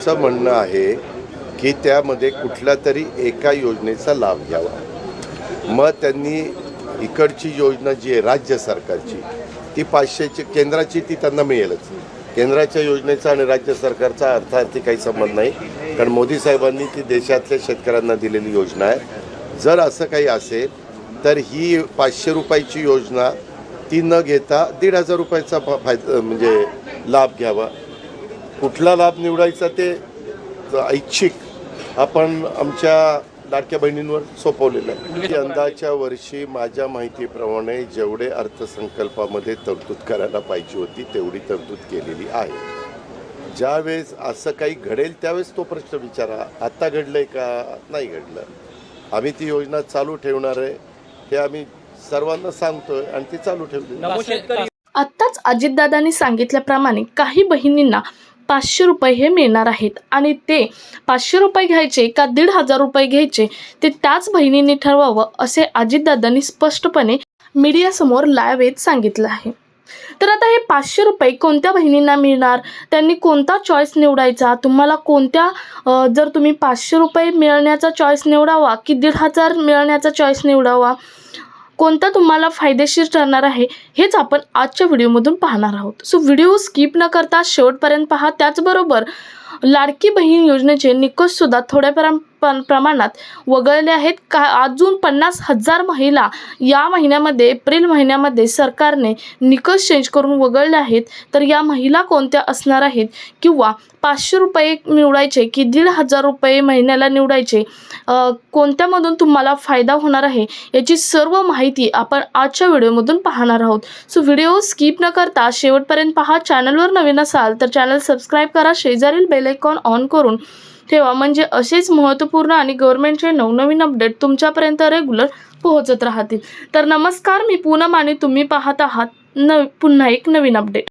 असं म्हणणं आहे की त्यामध्ये कुठल्या तरी एका योजनेचा लाभ घ्यावा. मग त्यांनी इकडची योजना जी आहे राज्य सरकारची ती पाचशेची केंद्राची ती त्यांना मिळेलच. केंद्राच्या योजनेचा आणि राज्य सरकारचा अर्थार्थी काही संबंध नाही. कारण मोदी साहेबांनी ती देशातल्या शेतकऱ्यांना दिलेली योजना आहे. जर असं काही असेल तर ही पाचशे रुपयाची योजना ती न घेता दीड हजार रुपयाचा फायदा म्हणजे लाभ घ्यावा. कुठला लाभ निवडायचा ते ऐच्छिक आपण आमच्या लाडक्या बहिणींवर सोपवलेलं आहे. यंदाच्या वर्षी माझ्या माहितीप्रमाणे जेवढे अर्थसंकल्पामध्ये तरतूद करायला पाहिजे होती तेवढी तरतूद केलेली आहे. ज्यावेळेस असं काही घडेल त्यावेळेस तो प्रश्न विचारा आत्ता घडलंय का? नाही घडलं. आम्ही ती योजना चालू ठेवणार आहे हे आम्ही सर्वांना सांगतोय आणि ती चालू ठेवली. आत्ताच अजितदादांनी सांगितल्याप्रमाणे काही बहिणींना पाचशे रुपये हे मिळणार आहेत. आणि ते पाचशे रुपये घ्यायचे का दीड हजार रुपये घ्यायचे ते त्याच बहिणींनी ठरवावं असे अजितदादांनी स्पष्टपणे मीडियासमोर लाईव्ह येत सांगितलं आहे. तर आता हे पाचशे रुपये कोणत्या बहिणींना मिळणार? त्यांनी कोणता चॉईस निवडायचा? तुम्हाला कोणत्या जर तुम्ही पाचशे रुपये मिळण्याचा चॉईस निवडावा की दीड हजार मिळण्याचा चॉईस निवडावा? कोणता तुम्हाला फायदेशीर ठरणार आहे हेच आपण आजच्या व्हिडिओमधून पाहणार आहोत. सो व्हिडिओ स्किप न करता शेवटपर्यंत पहा. त्याचबरोबर लाडकी बहीण योजनेचे निकषसुद्धा थोड्या प्रमा पण प्रमाणात वगळले आहेत. का अजून पन्नास हजार महिला या महिन्यामध्ये एप्रिल महिन्यामध्ये सरकारने निकष चेंज करून वगळले आहेत. तर या महिला कोणत्या असणार आहेत? किंवा पाचशे रुपये निवडायचे की दीड हजार रुपये महिन्याला निवडायचे? कोणत्यामधून तुम्हाला फायदा होणार आहे? याची सर्व माहिती आपण आजच्या व्हिडिओमधून पाहणार आहोत. सो व्हिडिओ स्किप न करता शेवटपर्यंत पहा. चॅनलवर नवीन असाल तर चॅनल सबस्क्राईब करा. शेजारील बेल आयकॉन ऑन करून ठेवा. म्हणजे असेच महत्त्वपूर्ण आणि गव्हर्नमेंटचे नवनवीन अपडेट तुमच्यापर्यंत रेग्युलर पोहोचत राहतील. तर नमस्कार मी पूनम आणि तुम्ही पाहत आहात न पुन्हा एक नवीन अपडेट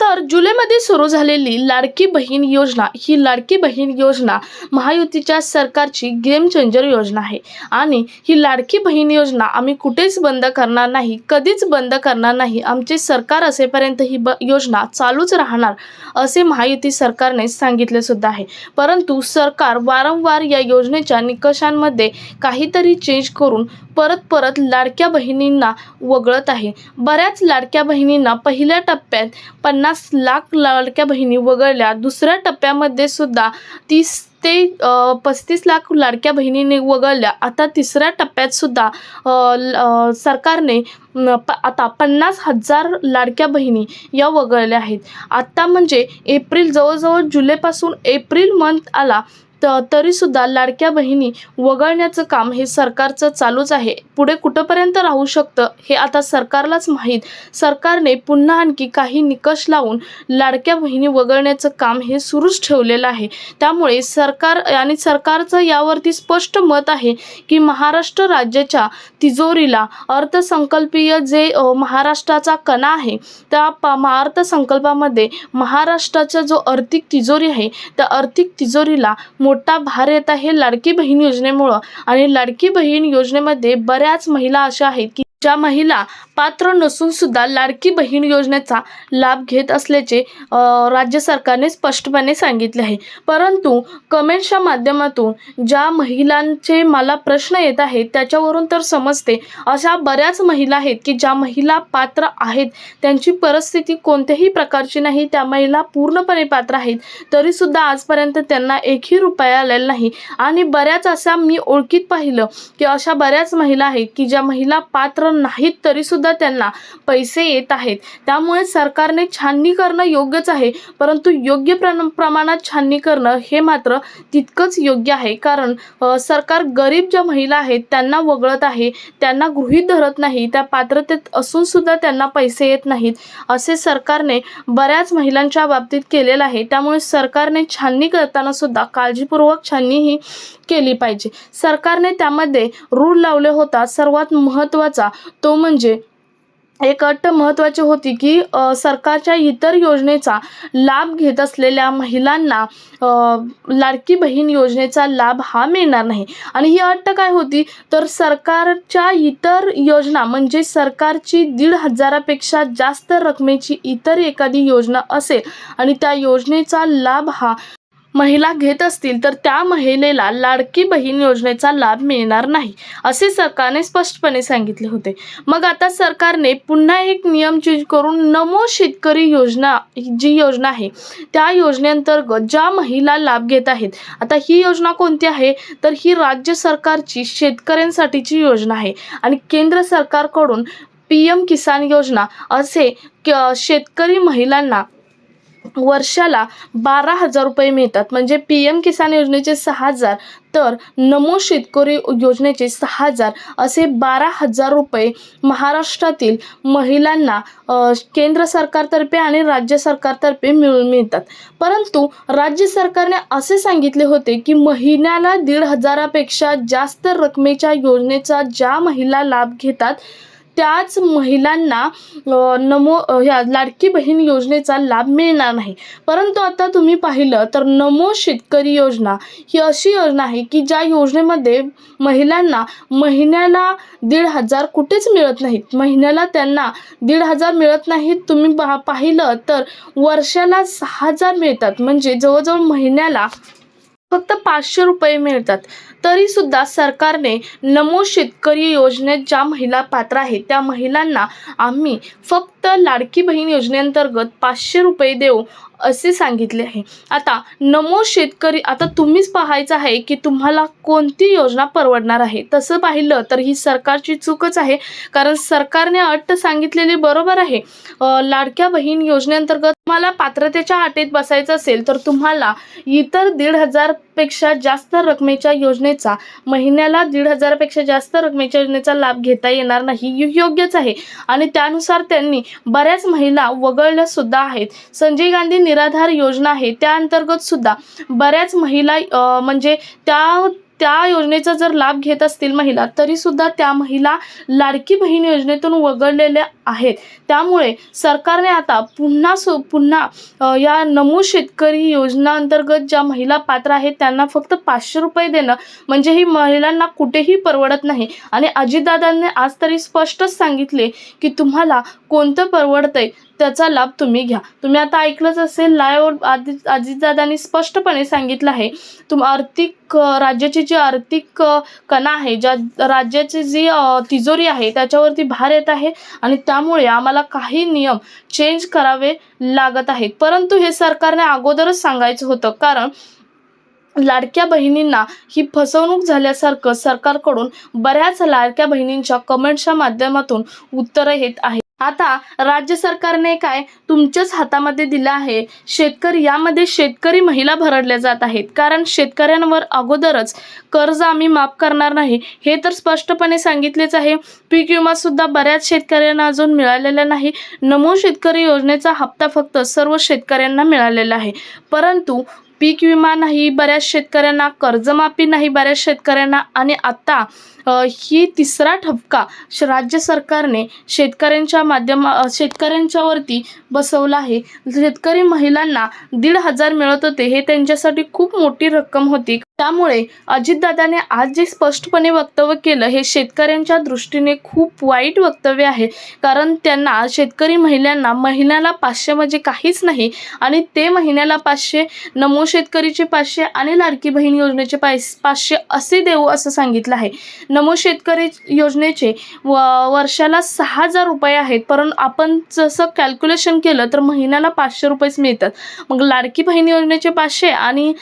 तर जुलैमध्ये सुरू झालेली लाडकी बहीण योजना ही लाडकी बहीण योजना महायुतीच्या सरकारची गेम चेंजर योजना आहे. आणि ही लाडकी बहीण योजना आम्ही कुठेच बंद करणार नाही कधीच बंद करणार नाही. आमचे सरकार असेपर्यंत ही ब योजना चालूच राहणार असे महायुती सरकारने सांगितले सुद्धा आहे. परंतु सरकार वारंवार या योजनेच्या निकषांमध्ये काहीतरी चेंज करून परत परत लाडक्या बहिणींना वगळत आहे. बऱ्याच लाडक्या बहिणींना पहिल्या टप्प्यात पन्नास लाख लाडक्या बहिणी वगळल्या. दुसऱ्या टप्प्यामध्ये सुद्धा तीस ते पस्तीस लाख लाडक्या बहिणींनी वगळल्या. आता तिसऱ्या टप्प्यात सुद्धा ल- सरकारने प आता पन्नास हजार लाडक्या बहिणी या वगळल्या आहेत. आत्ता म्हणजे एप्रिल जवळजवळ जुलैपासून एप्रिल मंथ आला. त तरीसुद्धा लाडक्या बहिणी वगळण्याचं काम हे सरकारचं चालूच आहे. पुढे कुठंपर्यंत राहू शकतं हे आता सरकारलाच माहीत. सरकारने पुन्हा आणखी काही निकष लावून लाडक्या बहिणी वगळण्याचं काम हे सुरूच ठेवलेलं आहे. त्यामुळे सरकार आणि सरकारचं यावरती स्पष्ट मत आहे की महाराष्ट्र राज्याच्या तिजोरीला अर्थसंकल्पीय जे महाराष्ट्राचा कणा आहे त्या पा अर्थसंकल्पामध्ये महाराष्ट्राचा जो आर्थिक तिजोरी आहे त्या आर्थिक तिजोरीला मोठा भार येत आहे लाडकी बहीण योजनेमुळं. आणि लाडकी बहीण योजनेमध्ये बऱ्याच महिला अशा आहेत की ज्या महिला पात्र नसून सुद्धा लाडकी बहीण योजनेचा लाभ घेत असल्याचे राज्य सरकारने स्पष्टपणे सांगितले आहे. परंतु कमेंट्सच्या माध्यमातून ज्या महिलांचे मला प्रश्न येत आहेत त्याच्यावरून तर समजते. अशा बऱ्याच महिला आहेत की ज्या महिला पात्र आहेत त्यांची परिस्थिती कोणत्याही प्रकारची नाही त्या महिला पूर्णपणे पात्र आहेत तरीसुद्धा आजपर्यंत त्यांना एकही रुपया आलेला नाही. आणि बऱ्याच अशा मी ओळखीत पाहिलं की अशा बऱ्याच महिला आहेत की ज्या महिला पात्र नाहीत तरीसुद्धा त्यांना पैसे येत आहेत. त्यामुळे सरकारने छाननी करणं योग्यच आहे परंतु योग्य प्रण प्रमाणात छाननी करणं हे मात्र तितकंच योग्य आहे. कारण सरकार गरीब ज्या महिला आहेत त्यांना वगळत आहे त्यांना गृहीत धरत नाही त्या पात्रतेत असून सुद्धा त्यांना पैसे येत नाहीत असे सरकारने बऱ्याच महिलांच्या बाबतीत केलेलं आहे. त्यामुळे सरकारने छाननी करताना सुद्धा काळजीपूर्वक छाननी ही केली पाहिजे. सरकारने त्यामध्ये रूल लावले होता सर्वात महत्त्वाचा तो म्हणजे एक अट महत्त्वाची होती की सरकारच्या इतर योजनेचा लाभ घेत असलेल्या महिलांना लाडकी बहीण योजनेचा लाभ हा मिळणार नाही. आणि ही अट काय होती? तर सरकारच्या इतर योजना म्हणजे सरकारची दीड हजारापेक्षा जास्त रकमेची इतर एखादी योजना असेल आणि त्या योजनेचा लाभ हा महिला घेत असतील तर त्या महिलेला लाडकी बहीण योजनेचा लाभ मिळणार नाही असे सरकारने स्पष्टपणे सांगितले होते. मग आता सरकारने पुन्हा एक नियम चेंज करून नमो शेतकरी योजना जी योजना आहे त्या योजनेअंतर्गत ज्या महिला लाभ घेत आहेत आता ही योजना कोणती आहे? तर ही राज्य सरकारची शेतकऱ्यांसाठीची योजना आहे आणि केंद्र सरकारकडून पी एम किसान योजना असे क- शेतकरी महिलांना वर्षाला बारा हजार रुपये मिळतात. म्हणजे पी एम किसान योजनेचे सहा हजार तर नमो शेतकरी योजनेचे सहा हजार असे बारा हजार रुपये महाराष्ट्रातील महिलांना केंद्र सरकारतर्फे आणि राज्य सरकारतर्फे मिळून मिळतात. परंतु राज्य सरकारने असे सांगितले होते की महिन्याला दीड हजारापेक्षा जास्त रकमेच्या योजनेचा ज्या महिला लाभ घेतात त्याच महिलांना नमो ह्या लाडकी बहीण योजनेचा लाभ मिळणार नाही. परंतु आता तुम्ही पाहिलं तर नमो शेतकरी योजना ही अशी योजना आहे की ज्या योजनेमध्ये महिलांना महिन्याला दीड हजार कुठेच मिळत नाहीत. महिन्याला त्यांना दीड हजार मिळत नाहीत. तुम्ही पहा पाहिलं तर वर्षाला सहा हजार मिळतात. म्हणजे जवळजवळ महिन्याला फक्त पाचशे रुपये मिळतात. तरी सुद्धा सरकारने नमो शेतकरी योजनेत ज्या महिला पात्र आहेत त्या महिलांना आम्ही फक्त लाडकी बहीण योजनेअंतर्गत पाचशे रुपये देऊ असे सांगितले आहे. आता नमो शेतकरी आता तुम्हीच पाहायचं आहे की तुम्हाला कोणती योजना परवडणार आहे. तसं पाहिलं तर ही सरकारची चूकच आहे कारण सरकारने अट सांगितलेली बरोबर आहे. लाडक्या बहीण योजनेअंतर्गत तुम्हाला पात्रतेच्या अटेत बसायचं असेल तर तुम्हाला इतर दीड हजार पेक्षा जास्त रकमेच्या योजनेचा महिन्याला दीड हजारापेक्षा जास्त रकमेच्या योजनेचा लाभ घेता येणार नाही. हे योग्यच आहे. आणि त्यानुसार त्यांनी बऱ्याच महिला वगळल्या सुद्धा आहेत. संजय गांधी निराधार योजना आहे. त्या अंतर्गत सुद्धा बऱ्याच महिला म्हणजे त्या त्या योजनेचा जर लाभ घेत असतील महिला तरी सुद्धा त्या महिला लाडकी बहीण योजनेतून वगळलेल्या आहेत. त्यामुळे सरकारने आता पुन्हा सु पुन्हा या नमो शेतकरी योजना अंतर्गत ज्या महिला पात्र आहेत त्यांना फक्त पाचशे रुपये देणं म्हणजे ही महिलांना कुठेही परवडत नाही. आणि अजितदादांनी आज तरी स्पष्टच सांगितले की तुम्हाला कोणतं परवडतंय त्याचा लाभ तुम्ही घ्या. तुम्ही आता ऐकलंच असेल लाईव्ह आधी अजितदादांनी स्पष्टपणे सांगितलं आहे. तुम आर्थिक राज्याची जी आर्थिक कणा आहे ज्या राज्याची जी तिजोरी आहे त्याच्यावरती भार येत आहे आणि त्या त्यामुळे आम्हाला काही नियम चेंज करावे लागत आहेत. परंतु हे सरकारने अगोदरच सांगायचं होतं. कारण लाडक्या बहिणींना ही फसवणूक झाल्यासारखं सरकारकडून बऱ्याच लाडक्या बहिणींच्या कमेंट्सच्या माध्यमातून उत्तरं येत आहेत. आता राज्य सरकारने काय तुमच्याच हातामध्ये दिलं आहे? शेतकरी यामध्ये शेतकरी महिला भरडल्या जात आहेत. कारण शेतकऱ्यांवर अगोदरच कर्ज आम्ही माफ करणार नाही. हे तर स्पष्टपणे सांगितलेच आहे. पीक विमा सुद्धा बऱ्याच शेतकऱ्यांना अजून मिळालेला नाही. नमो शेतकरी योजनेचा हप्ता फक्त सर्व शेतकऱ्यांना मिळालेला आहे. परंतु पीक विमा नाही बऱ्याच शेतकऱ्यांना कर्जमाफी नाही बऱ्याच शेतकऱ्यांना आणि आता ही तिसरा ठपका श- राज्य सरकारने शेतकऱ्यांच्या माध्यमा शेतकऱ्यांच्यावरती बसवला आहे. शेतकरी महिलांना दीड हजार मिळत होते हे त्यांच्यासाठी खूप मोठी रक्कम होती. त्यामुळे अजितदादाने आज जे स्पष्टपणे वक्तव्य केलं हे शेतकऱ्यांच्या दृष्टीने खूप वाईट वक्तव्य आहे. कारण त्यांना शेतकरी महिलांना महिन्याला पाचशे म्हणजे काहीच नाही आणि ते महिन्याला पाचशे नमो शेतकरीचे पाचशे आणि लाडकी बहीण योजनेचे पाच पाचशे असे देऊ असं सांगितलं आहे. नमो शेतकरी योजनेचे व वर्षाला सहा हजार रुपये आहेत. परंतु आपण जसं कॅल्क्युलेशन केलं तर महिन्याला पाचशे रुपयेच मिळतात. मग लाडकी बहीण योजनेचे पाचशे आणि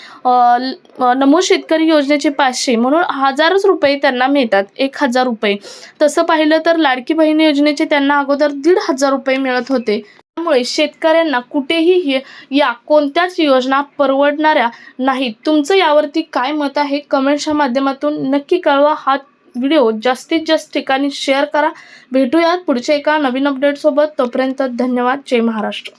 नमो शेतकरी योजनेचे पाचशे म्हणून हजारच रुपये त्यांना मिळतात एक हजार रुपये. तसं पाहिलं तर लाडकी बहीण योजनेचे त्यांना अगोदर दीड हजार रुपये मिळत होते. त्यामुळे शेतकऱ्यांना कुठेही या कोणत्याच योजना परवडणाऱ्या नाहीत. तुमचं यावरती काय मत आहे? कमेंट्सच्या माध्यमातून नक्की कळवा. हा व्हिडिओ जास्तीत जास्त ठिकाणी शेअर करा. भेटूयात पुढच्या एका नवीन अपडेटसोबत. तोपर्यंत धन्यवाद. जय महाराष्ट्र.